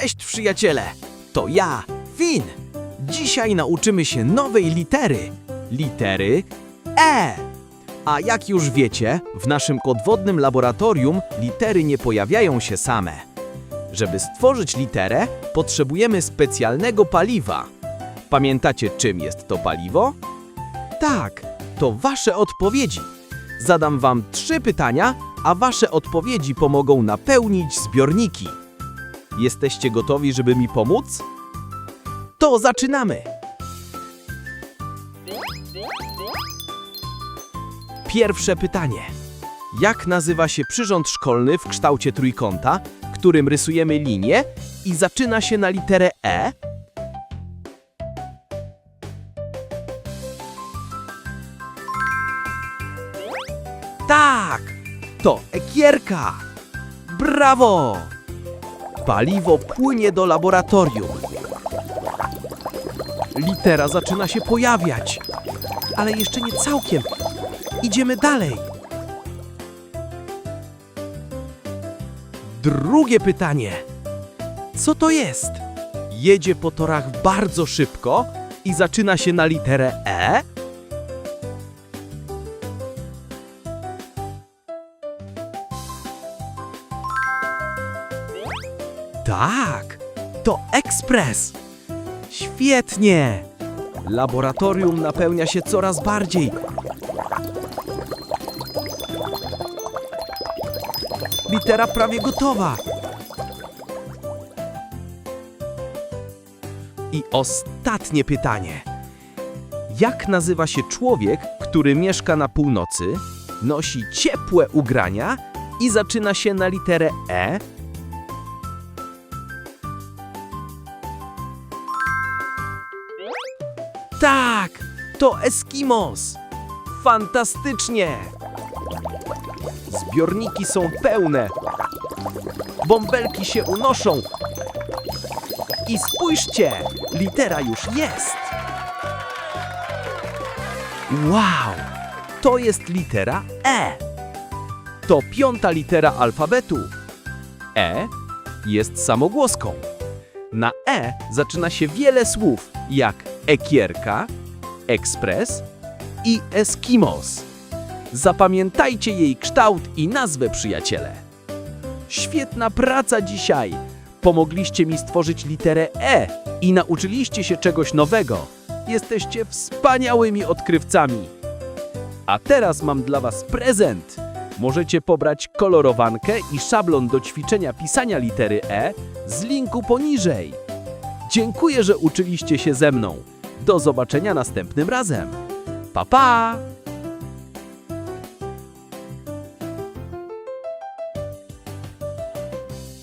Cześć przyjaciele, to ja, Finn. Dzisiaj nauczymy się nowej litery. Litery E. A jak już wiecie, w naszym podwodnym laboratorium litery nie pojawiają się same. Żeby stworzyć literę, potrzebujemy specjalnego paliwa. Pamiętacie, czym jest to paliwo? Tak, to wasze odpowiedzi. Zadam wam trzy pytania, a wasze odpowiedzi pomogą napełnić zbiorniki. Jesteście gotowi, żeby mi pomóc? To zaczynamy! Pierwsze pytanie. Jak nazywa się przyrząd szkolny w kształcie trójkąta, którym rysujemy linię i zaczyna się na literę E? Tak! To ekierka! Brawo! Paliwo płynie do laboratorium. Litera zaczyna się pojawiać, ale jeszcze nie całkiem. Idziemy dalej. Drugie pytanie. Co to jest? Jedzie po torach bardzo szybko i zaczyna się na literę E? Tak, to ekspres. Świetnie. Laboratorium napełnia się coraz bardziej. Litera prawie gotowa. I ostatnie pytanie. Jak nazywa się człowiek, który mieszka na północy, nosi ciepłe ugrania i zaczyna się na literę E? Tak, to Eskimos. Fantastycznie. Zbiorniki są pełne. Bąbelki się unoszą. I spójrzcie, litera już jest. Wow, to jest litera E. To piąta litera alfabetu. E jest samogłoską. Na E zaczyna się wiele słów, jak ekierka, ekspres i eskimos. Zapamiętajcie jej kształt i nazwę, przyjaciele. Świetna praca dzisiaj! Pomogliście mi stworzyć literę E i nauczyliście się czegoś nowego. Jesteście wspaniałymi odkrywcami. A teraz mam dla Was prezent. Możecie pobrać kolorowankę i szablon do ćwiczenia pisania litery E z linku poniżej. Dziękuję, że uczyliście się ze mną. Do zobaczenia następnym razem. Pa pa!